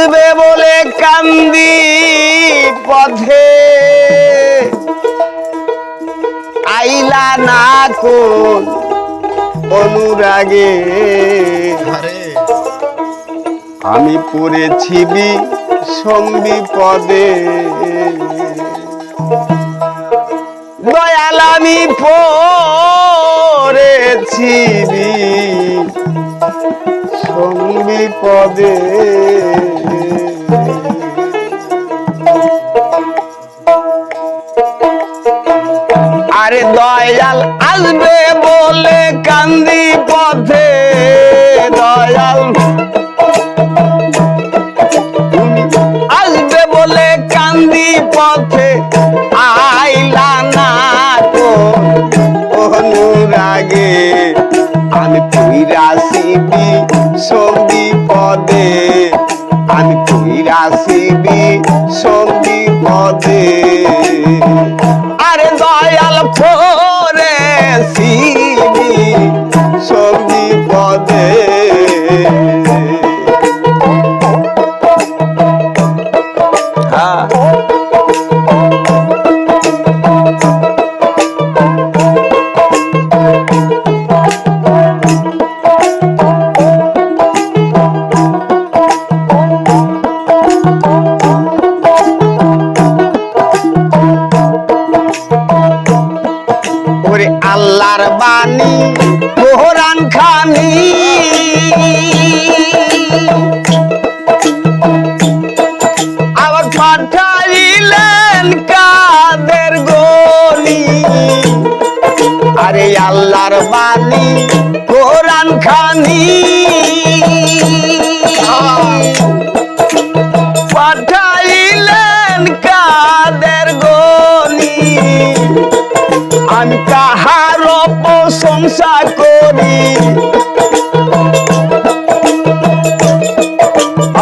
আসবে বলে কান্দি পথে। আইলা না কোন অনুরাগে। আমি পড়েছি বি পদে। দয়াল আমি পড়েছি বি পদে। আরে দয়াল আসবে বলে কান্দি পথে, দয়াল। আসবে বলে কান্দি পথে, আইলা না তো অনুরাগে। আমি পুইরাসিবি সঙ্গী পদে ওরে আল্লাহর বাণী কোরআন খানি। আবার পাঠাইলেন কাদের গনি? আরে আল্লাহর বাণী কোরআন খানি। কাদের গনি আমি কাহার প্রশংসা করি।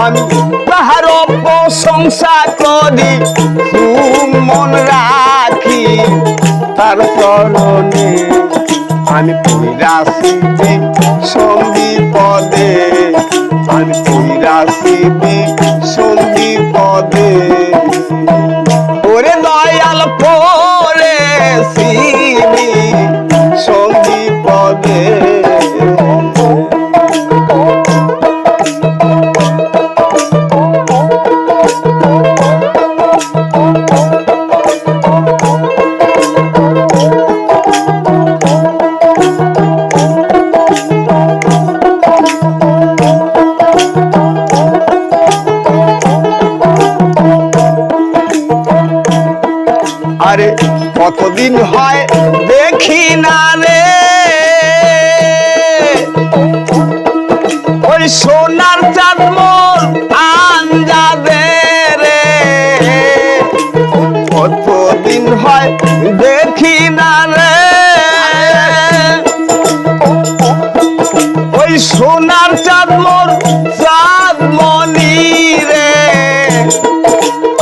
আমি কাহার প্রশংসা করি। মন রাখি তার চরণে। আমি পৈরাসিবি সঙ্গী পদে। আমি পৈরাসিবি সঙ্গী পদে। আরে কতদিন হয় দেখি না রে। ওই সোনার চাঁদ আঞ্জাদে রে। কতদিন হয় দেখি না রে। ওই সোনার চাঁদ মোর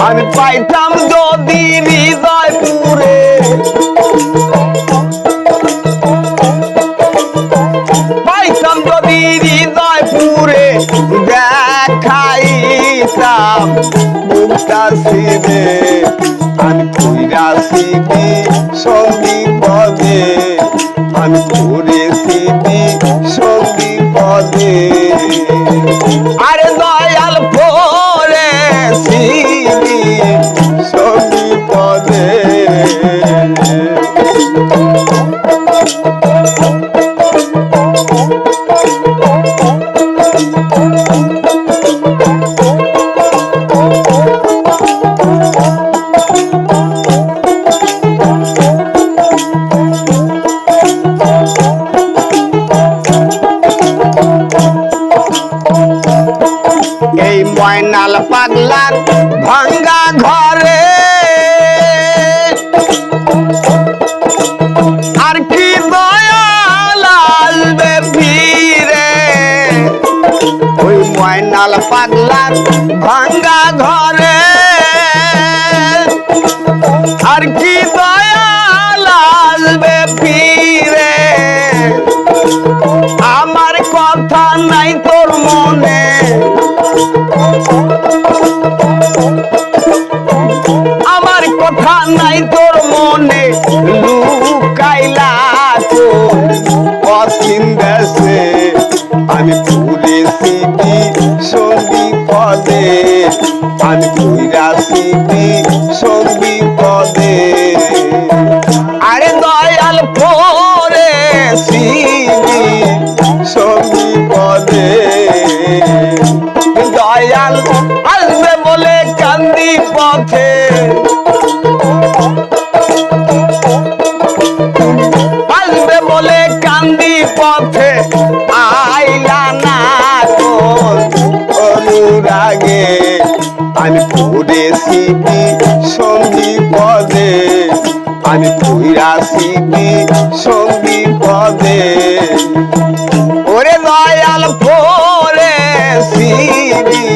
আমি পাইতাম যদি হৃদয় পুরে পাইতাম যদি হৃদয় পুরে দেখাইতাম মুখটা শিবে। আমি কইরা শিবি সঙ্গী পদে, আমি কাল পাগলার ভাঙ্গা ঘরে। আর কি দয়াল ফিরে? আমার কথা নাই তোর মনে। আমার কথা নাই তোর মনে। লুকাইলা তো অচিন দেশে। আমি পুলিশ কইরা সিবি সঙ্গী পদে? আরে দয়াল পরে সিবি সঙ্গী পদে। দয়াল আসবে বলে কান্দি পথে। পড়েছিবি সঙ্গী পদে। আমি পড়াছিবি সঙ্গী পদে। ওরে দয়াল পরে সিবি